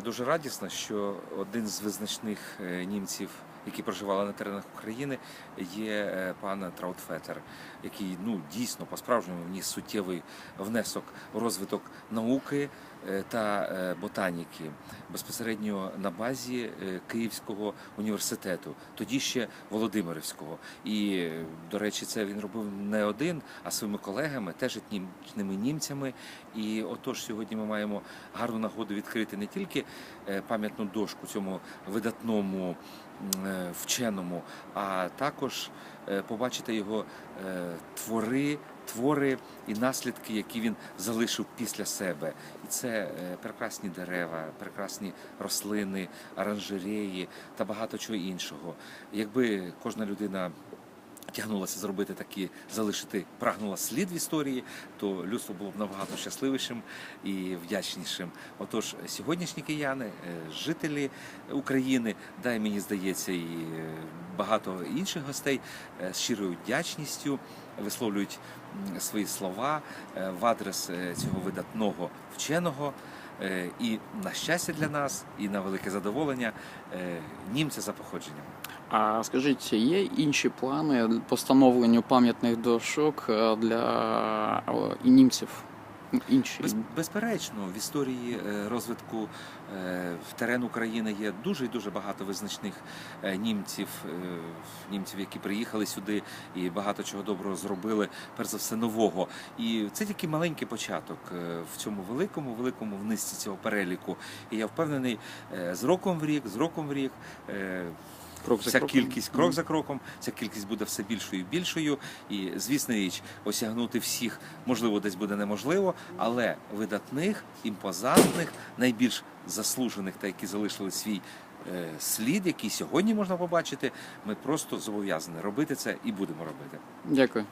Дуже радісно, що один з визначних е, німців, які проживали на теренах України, є е, пан Траутфетер, який ну дійсно по-справжньому вніс суттєвий внесок у розвиток науки е, та е, ботаніки безпосередньо на базі Київського університету, тоді ще Володимирівського. І, до речі, це він робив не один, а своїми колегами, теж етнічними німцями. І отож, сьогодні ми маємо гарну нагоду відкрити не тільки пам'ятну дошку цьому видатному вченому, а також е, побачити його е, твори, твори і наслідки, які він залишив після себе. І це е, прекрасні дерева, прекрасні рослини, оранжереї та багато чого іншого. Якби кожна людина тягнулася зробити такі, залишити, прагнула слід в історії, то людство було б набагато щасливішим і вдячнішим. Отож, сьогоднішні кияни, е, жителі України, дай мені здається, і е, багато інших гостей е, з щирою вдячністю висловлюють свої слова в адрес цього видатного вченого. І на щастя для нас, і на велике задоволення німця за походженням. А скажіть, є інші плани по встановленню пам'ятних дошок е, для німців? Інші Без, безперечно, в історії е, розвитку е, в терен України є дуже і дуже багато визначних німців, німців, які приїхали сюди і багато чого доброго зробили, перш за все нового. І це тільки маленький початок в цьому великому, великому внизці цього переліку. І я впевнений, з роком в рік, з роком в рік. Крок за Ця кроком? кількість крок за кроком, ця кількість буде все більшою і більшою. І звісно, річ, осягнути всіх можливо десь буде неможливо, але видатних, імпозантних, найбільш заслужених та які залишили свій е, слід, який сьогодні можна побачити, ми просто зобов'язані робити це і будемо робити. Дякую.